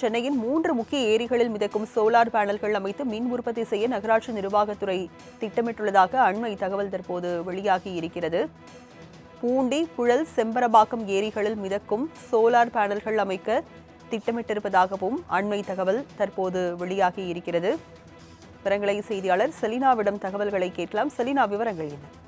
சென்னையின் மூன்று முக்கிய ஏரிகளில் மிதக்கும் சோலார் பேனல்கள் அமைத்து மின் உற்பத்தி செய்ய நகராட்சி நிர்வாகத்துறை திட்டமிட்டுள்ளதாக அண்மை தகவல் தற்போது வெளியாகி இருக்கிறது. பூண்டி புழல் செம்பரபாக்கம் ஏரிகளில் மிதக்கும் சோலார் பேனல்கள் அமைக்க திட்டமிட்டிருப்பதாகவும் அண்மை தகவல் தற்போது வெளியாகி இருக்கிறது. விவரங்களை செய்தியாளர் செலினாவிடம் தகவல்களை கேட்கலாம். செலினா விவரங்கள் என்ன?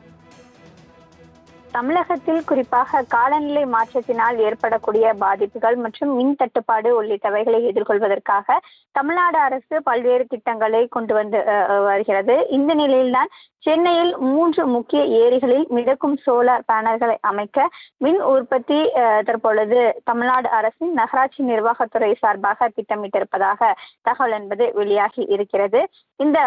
தமிழகத்தில் குறிப்பாக காலநிலை மாற்றத்தினால் ஏற்படக்கூடிய பாதிப்புகள் மற்றும் மின் தட்டுப்பாடு உள்ளிட்டவைகளை எதிர்கொள்வதற்காக தமிழ்நாடு அரசு பல்வேறு திட்டங்களை கொண்டு வந்து அஹ், வருகிறது. இந்த நிலையில்தான் சென்னையில் மூன்று முக்கிய ஏரிகளில் மிதக்கும் சோலார் பேனல்களை அமைக்க மின் உற்பத்தி தற்பொழுது தமிழ்நாடு அரசின் நகராட்சி நிர்வாகத்துறை சார்பாக திட்டமிட்டிருப்பதாக தகவல் என்பது வெளியாகி இருக்கிறது. இந்த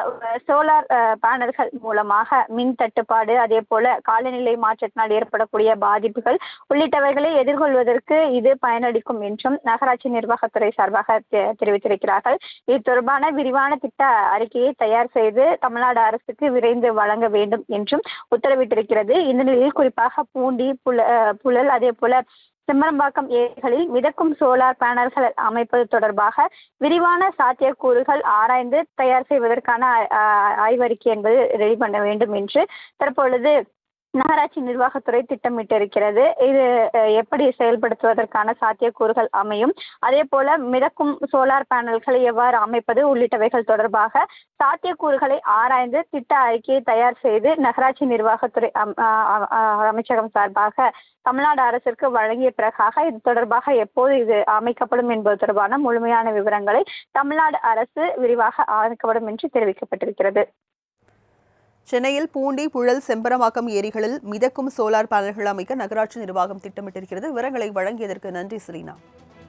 சோலார் பேனல்கள் மூலமாக மின் தட்டுப்பாடு அதே போல காலநிலை மாற்றத்தினால் ஏற்படக்கூடிய பாதிப்புகள் உள்ளிட்டவைகளை எதிர்கொள்வதற்கு இது பயனளிக்கும் என்றும் நகராட்சி நிர்வாகத்துறை சார்பாக தெரிவித்திருக்கிறார்கள். இது தொடர்பான விரிவான திட்ட அறிக்கையை தயார் செய்து தமிழ்நாடு அரசுக்கு விரைந்து வழங்க வேண்டும் என்றும் உத்தரவிட்டிருக்கிறது. இந்த நிலையில் குறிப்பாக பூண்டி புல அஹ், புழல் அதே போல செம்மரம்பாக்கம் ஏரிகளில் மிதக்கும் சோலார் பேனல்கள் அமைப்பது தொடர்பாக விரிவான சாத்தியக்கூறுகள் ஆராய்ந்து தயார் செய்வதற்கான ஆய்வறிக்கை என்பது ரெடி பண்ண வேண்டும் என்று தற்பொழுது நகராட்சி நிர்வாகத்துறை திட்டமிட்டிருக்கிறது. இது எப்படி செயல்படுத்துவதற்கான சாத்தியக்கூறுகள் அமையும்? அதே போல மிதக்கும் சோலார் பேனல்களை எவ்வாறு அமைப்பது உள்ளிட்டவைகள் தொடர்பாக சாத்தியக்கூறுகளை ஆராய்ந்து திட்ட அறிக்கையை தயார் செய்து நகராட்சி நிர்வாகத்துறை அம்- அமைச்சகம் சார்பாக தமிழ்நாடு அரசிற்கு வழங்கிய பிறகாக இது தொடர்பாக எப்போது இது அமைக்கப்படும் என்பது தொடர்பான முழுமையான விவரங்களை தமிழ்நாடு அரசு விரிவாக அமைக்கப்படும் என்று தெரிவிக்கப்பட்டிருக்கிறது. சென்னையில் பூண்டி புழல் செம்பரமாக்கம் ஏரிகளில் மிதக்கும் சோலார் பேனல்கள் அமைக்க நகராட்சி நிர்வாகம் திட்டமிட்டிருக்கிறது. விவரங்களை வழங்கியதற்கு நன்றி செலினா.